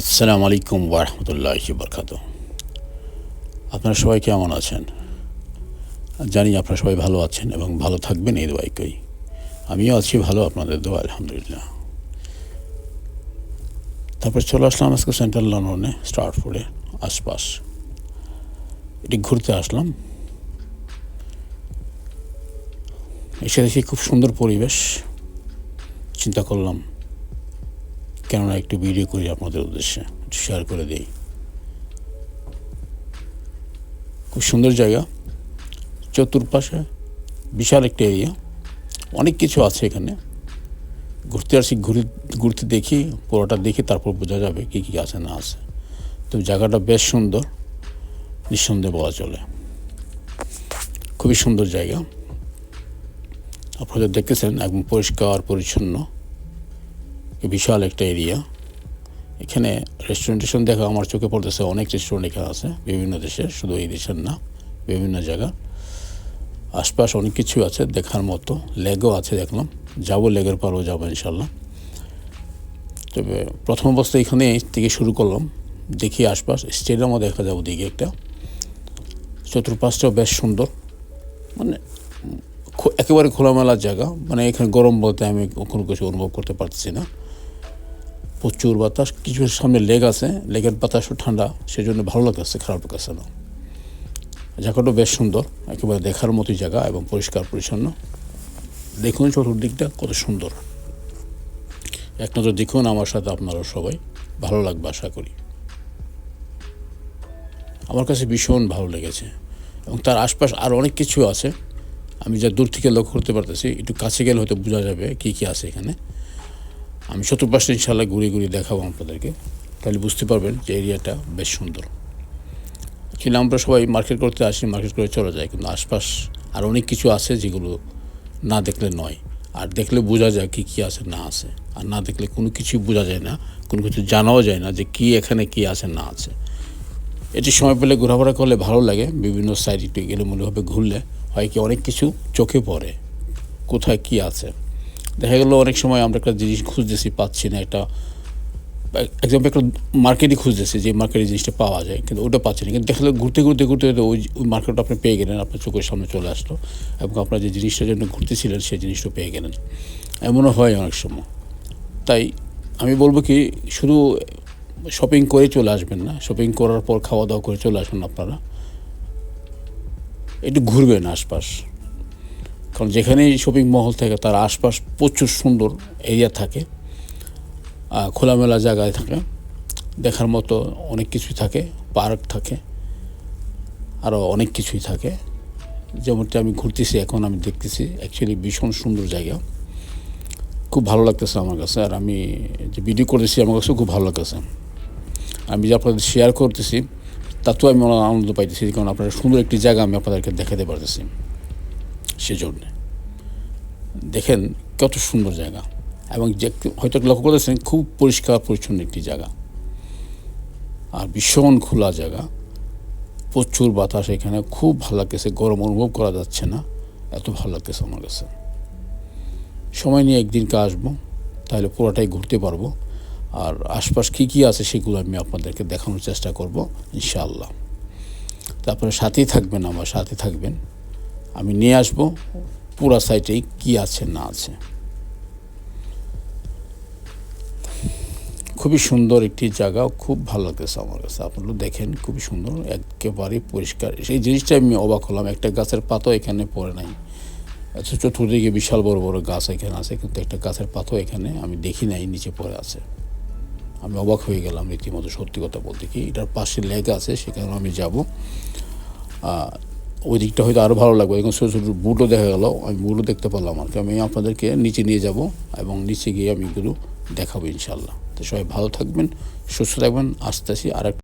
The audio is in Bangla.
আসসালামু আলাইকুম ওরহমতুল্লাহ বরকাত আপনারা সবাই কেমন আছেন? জানি আপনারা সবাই ভালো আছেন এবং ভালো থাকবেন এই দোয়াই কই আমিও আছি ভালো, আপনাদের দোয়া, আলহামদুলিল্লাহ। তারপর চলে আসলাম আজকে সেন্ট্রাল লন্ডনে, স্টার্টফোর্ডে, আশপাশ। এটি ঘুরতে আসলাম। এসে দেখি খুব সুন্দর পরিবেশ। চিন্তা করলাম কেননা একটু ভিডিও করি আপনাদের উদ্দেশ্যে, একটু শেয়ার করে দিই। খুব সুন্দর জায়গা, চতুর্পাশে বিশাল একটা এরিয়া অনেক কিছু আছে এখানে। ঘুরতে আসি, ঘুরে, ঘুরতে দেখি, পুরোটা দেখি তারপর বোঝা যাবে কী কী আছে না আছে। তো জায়গাটা বেশ সুন্দর, নিঃসন্দেহে বলা চলে। খুবই সুন্দর জায়গা। আপনারা দেখতেছেন, একদম পরিষ্কার, পরিচ্ছন্ন। বিশাল একটা এরিয়া এখানে রেস্টুরেন্ট টেস্টুরেন্ট দেখা, আমার চোখে পড়তেছে অনেক রেস্টুরেন্ট এখানে আছে, বিভিন্ন দেশের, শুধু এই দেশের না, বিভিন্ন জায়গা আশপাশ অনেক কিছু আছে দেখার মতো, লেগও আছে দেখলাম। যাব লেগের পারও যাব ইনশাল্লাহ। তবে প্রথম অবস্থায় এখানে থেকে শুরু করলাম। দেখি আশপাশ, স্টেডিয়ামও দেখা যাব দিকে একটা। চতুর্পাশটাও বেশ সুন্দর। মানে একেবারে খোলামেলা জায়গা। মানে এখানে গরম বলতে আমি কোনো কিছু অনুভব করতে পারতেছি না। প্রচুর বাতাস, কিছু সামনে লেগ আছে, লেগের বাতাসও ঠান্ডা, সেজন্য ভালো লাগতেছে, খারাপ লাগতেছে না। জায়গাটা বেশ সুন্দর, একেবারে দেখার মতোই জায়গা এবং পরিষ্কার পরিচ্ছন্ন। দেখুন চতুর্দিকটা কত সুন্দর। এক নজর দেখুন আমার সাথে আপনারাও সবাই, ভালো লাগবে আশা করি। আমার কাছে ভীষণ ভালো লেগেছে এবং তার আশপাশ আর অনেক কিছু আছে। আমি যা দূর থেকে লক্ষ্য করতে পারতেছি, একটু কাছে গেলে হয়তো বোঝা যাবে কী কী আছে এখানে। আমি চতুর্পাশে ইনশাল্লাহ ঘুরে ঘুরে দেখাবো আপনাদেরকে। তাহলে বুঝতে পারবেন যে এরিয়াটা বেশ সুন্দর। অ্যাকচুয়ালি আমরা সবাই মার্কেট করতে আসি মার্কেট করে চলে যায় কিন্তু আশপাশ আর অনেক কিছু আছে যেগুলো না দেখলে নয়। আর দেখলে বোঝা যায় কী কী আছে, না আছে। আর না দেখলে কোনো কিছুই বোঝা যায় না, কোনো কিছু জানাও যায় না যে কী এখানে, কী আছে, না আছে। এটি সময় পেলে ঘোরাফেরা করলে ভালো লাগে, বিভিন্ন সাইড একটু গেলে মনে হবে ঘুরলে হয় কি অনেক কিছু চোখে পড়ে। কোথায় কি আছে? দেখা গেলো অনেক সময় আমরা একটা জিনিস খুঁজতেছি, পাচ্ছি না। একটা এক্সাম্পল একটা মার্কেটই খুঁজতেছি যে মার্কেটে জিনিসটা পাওয়া যায়, কিন্তু ওটা পাচ্ছি না। কিন্তু দেখলে ঘুরতে ঘুরতে ঘুরতে ঘুরতে ওই ওই মার্কেটটা আপনি পেয়ে গেলেন, আপনার চোখের সামনে চলে আসলো এবং আপনার যে জিনিসটার জন্য ঘুরতেছিলেন, সেই জিনিসটা পেয়ে গেলেন। এমনও হয় অনেক সময়। তাই আমি বলব কি, শুধু শপিং করে চলে আসবেন না শপিং করার পর খাওয়া দাওয়া করে চলে আসবেন আপনারা। একটু ঘুরবেন আশপাশ। কারণ যেখানেই শপিং মহল থাকে, তার আশপাশ প্রচুর সুন্দর এরিয়া থাকে খোলামেলা জায়গায় থাকে, দেখার মতো অনেক কিছুই থাকে পার্ক থাকে আরও অনেক কিছুই থাকে। যেমনটি আমি ঘুরতেছি, এখন আমি দেখতেছি অ্যাকচুয়ালি ভীষণ সুন্দর জায়গা। খুব ভালো লাগতেছে আমার কাছে, আর আমি যে ভিডিও করতেছি আমার কাছেও খুব ভালো লাগতেছে। আমি যে আপনাদের শেয়ার করতেছি, তাতেও আমি অনেক আনন্দ পাইতেছি, কারণ আপনার সুন্দর একটি জায়গা আমি আপনাদেরকে দেখাতে পারতেছি। সেজন্য। দেখেন কত সুন্দর জায়গা এবং যে হয়তো লক্ষ্য করেছেন, খুব পরিষ্কার পরিচ্ছন্ন একটি জায়গা। আর ভীষণ খোলা জায়গা। প্রচুর বাতাস এখানে, খুব ভালো লাগতেছে। গরম অনুভব করা যাচ্ছে না, এত ভালো লাগতেছে আমার কাছে। সময় নিয়ে একদিনকে আসব, তাহলে পুরোটাই ঘুরতে পারব। আর আশপাশ কী কী আছে সেগুলো আমি আপনাদেরকে দেখানোর চেষ্টা করব, ইনশাআল্লাহ। তারপরে সাথেই থাকবেন, আমার সাথে থাকবেন। আমি নিয়ে আসব। পুরা সাইটেই কি আছে, না আছে। খুবই সুন্দর একটি জায়গা, খুব ভালো লাগতেছে আমার কাছে। আপনারা দেখেন, খুবই সুন্দর, একেবারে পরিষ্কার। সেই জিনিসটা আমি অবাক হলাম, একটা গাছের পাতাও এখানে পড়ে নাই। অথচ চতুর্দিকে বিশাল বড় বড় গাছ এখানে আছে, কিন্তু একটা গাছের পাতাও এখানে আমি দেখি নাই, নিচে পড়ে আছে। আমি অবাক হয়ে গেলাম রীতিমতো সত্যি কথা বলতে কি। এটার পাশে লেগ আছে সেখানে আমি যাব। ওই দিকটা হয়তো আরও ভালো লাগবে। এখন ছোটো ছোটো বুটও দেখা গেল। আমি বুটও দেখতে পারলাম আর কি। আমি আপনাদেরকে নিচে নিয়ে যাব এবং নিচে গিয়ে আমি এগুলো দেখাবো ইনশাল্লাহ তো সবাই ভালো থাকবেন, সুস্থ থাকবেন। আস্তে আস্তে আর